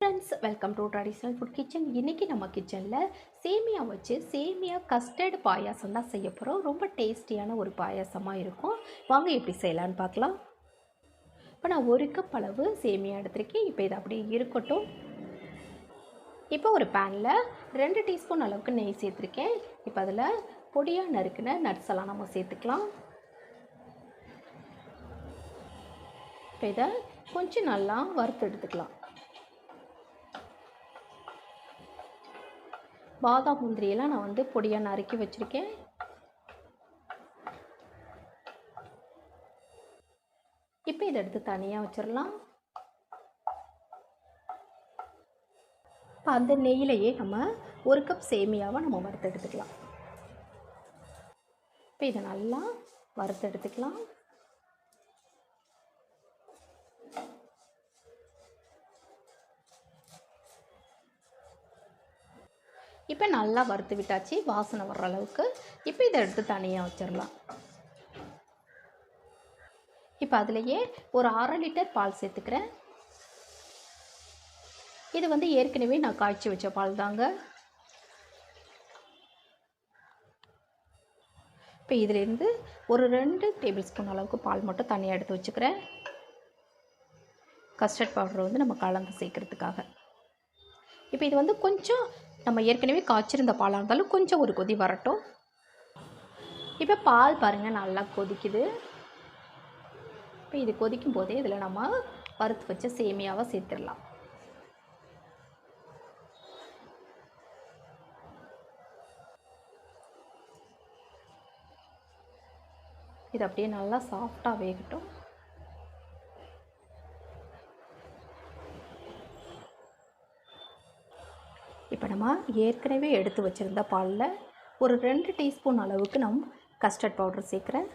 Friends welcome to traditional food kitchen இன்றைக்கி நம்ம கிச்சனில் சேமியா வச்சு சேமியா கஸ்டர்டு பாயாசம் தான் செய்ய போகிறோம் ரொம்ப டேஸ்டியான ஒரு பாயாசமாக இருக்கும். வாங்க எப்படி செய்யலான்னு பார்க்கலாம். இப்போ நான் ஒரு கப் அளவு சேமியா எடுத்திருக்கேன். இப்போ இது அப்படியே இருக்கட்டும். இப்போ ஒரு பேனில் ரெண்டு டீஸ்பூன் அளவுக்கு நெய் சேர்த்துருக்கேன். இப்போ அதில் பொடியாக நறுக்கின நட்ஸ் எல்லாம் நம்ம சேர்த்துக்கலாம். இப்போ இதை கொஞ்சம் நல்லா வறுத்து எடுத்துக்கலாம். பாதாம் முந்திரியெல்லாம் நான் வந்து பொடியாக நறுக்கி வச்சுருக்கேன். இப்போ இதை எடுத்து தனியாக வச்சிடலாம் இப்போ அந்த நெய்யிலையே நம்ம ஒரு கப் சேமியாவை நம்ம வறுத்து எடுத்துக்கலாம். இப்போ இதை நல்லா வறுத்து எடுத்துக்கலாம். இப்போ நல்லா வறுத்து விட்டாச்சு வாசனை வர்ற அளவுக்கு. இப்போ இதை எடுத்து தனியாக வச்சிடலாம் இப்போ அதுலேயே ஒரு அரை லிட்டர் பால் சேர்த்துக்கிறேன். இது வந்து ஏற்கனவே நான் காய்ச்சி வச்ச பால் தாங்க. இப்போ இதிலேருந்து ஒரு ரெண்டு டேபிள் ஸ்பூன் அளவுக்கு பால் மட்டும் தனியாக எடுத்து வச்சுக்கிறேன். கஸ்டர்ட் பவுடர் வந்து நம்ம கலந்து சேர்க்குறதுக்காக. இப்போ இது வந்து கொஞ்சம் நம்ம ஏற்கனவே காய்ச்சிருந்த பாலாக இருந்தாலும் கொஞ்சம் ஒரு கொதி வரட்டும். இப்போ பால் பாருங்கள் நல்லா கொதிக்குது. இப்போ இது கொதிக்கும் போதே இதில் நம்ம வறுத்து வச்ச சேமியாவை சேர்த்துடலாம். இது அப்படியே நல்லா சாஃப்டாக வேகட்டும். இப்போ நம்ம ஏற்கனவே எடுத்து வச்சுருந்த பாலில் ஒரு ரெண்டு டீஸ்பூன் அளவுக்கு நம் கஸ்டர்ட் பவுடர் சேர்க்குறேன்.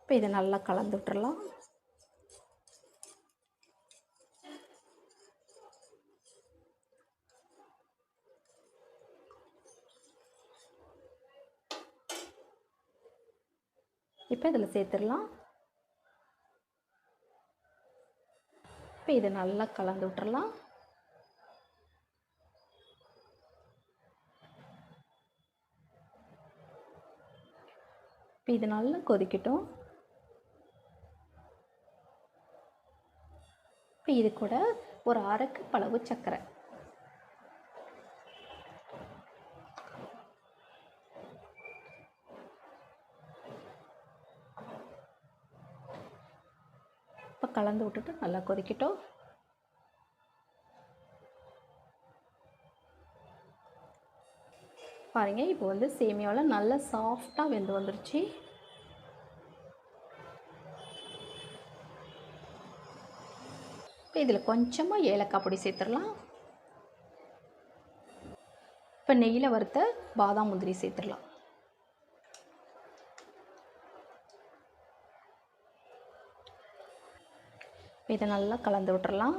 இப்போ இதை நல்லா கலந்து விட்டுறலாம். இப்போ இதில் சேர்த்துடலாம். இப்போ இதை நல்லா கலந்து விட்டுறலாம். இப்போ இது நல்லா கொதிக்கட்டும். இப்போ இது கூட ஒரு அரைக்கு பளவு சர்க்கரை. இப்போ கலந்து விட்டுட்டு நல்லா கொதிக்கட்டும். பாருங்கள் இப்போ வந்து சேமியாவில் நல்லா சாஃப்டாக வெந்து வந்துருச்சு. இப்போ இதில் கொஞ்சமாக ஏலக்காய் பொடி சேர்த்துடலாம். இப்போ நெய்யில் வறுத்த பாதாம் முந்திரி சேர்த்துடலாம். இதை நல்லா கலந்து விட்டுறலாம்.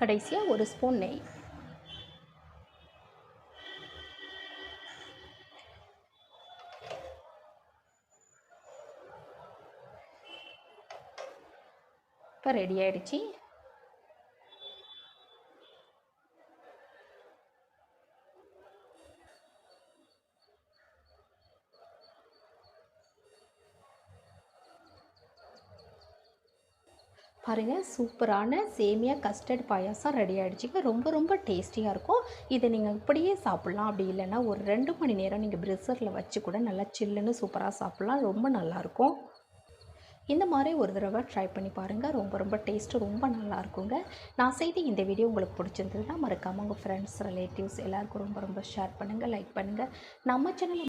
கடைசியாக ஒரு ஸ்பூன் நெய். இப்போ ரெடி ஆகிடுச்சி பாருங்கள் சூப்பரான சேமியா கஸ்டர்ட் பாயாசம் ரெடி ஆகிடுச்சிங்க ரொம்ப ரொம்ப டேஸ்டியாக இருக்கும். இதை நீங்கள் இப்படியே சாப்பிட்லாம். அப்படி இல்லைன்னா ஒரு ரெண்டு மணி நேரம் நீங்கள் ப்ரிசரில் வச்சு கூட நல்லா சில்லுன்னு சூப்பராக சாப்பிட்லாம். ரொம்ப நல்லாயிருக்கும் இந்த மாதிரி ஒரு தடவை ட்ரை பண்ணி பாருங்கள் ரொம்ப ரொம்ப டேஸ்ட்டு ரொம்ப நல்லா இருக்குங்க. நான் செய்த இந்த வீடியோ உங்களுக்கு பிடிச்சிருந்ததுன்னா மறக்காமல் உங்கள் ஃப்ரெண்ட்ஸ் ரிலேட்டிவ்ஸ் எல்லாருக்கும் ரொம்ப ரொம்ப ஷேர் பண்ணுங்கள் லைக் பண்ணுங்கள் நம்ம சேனலில்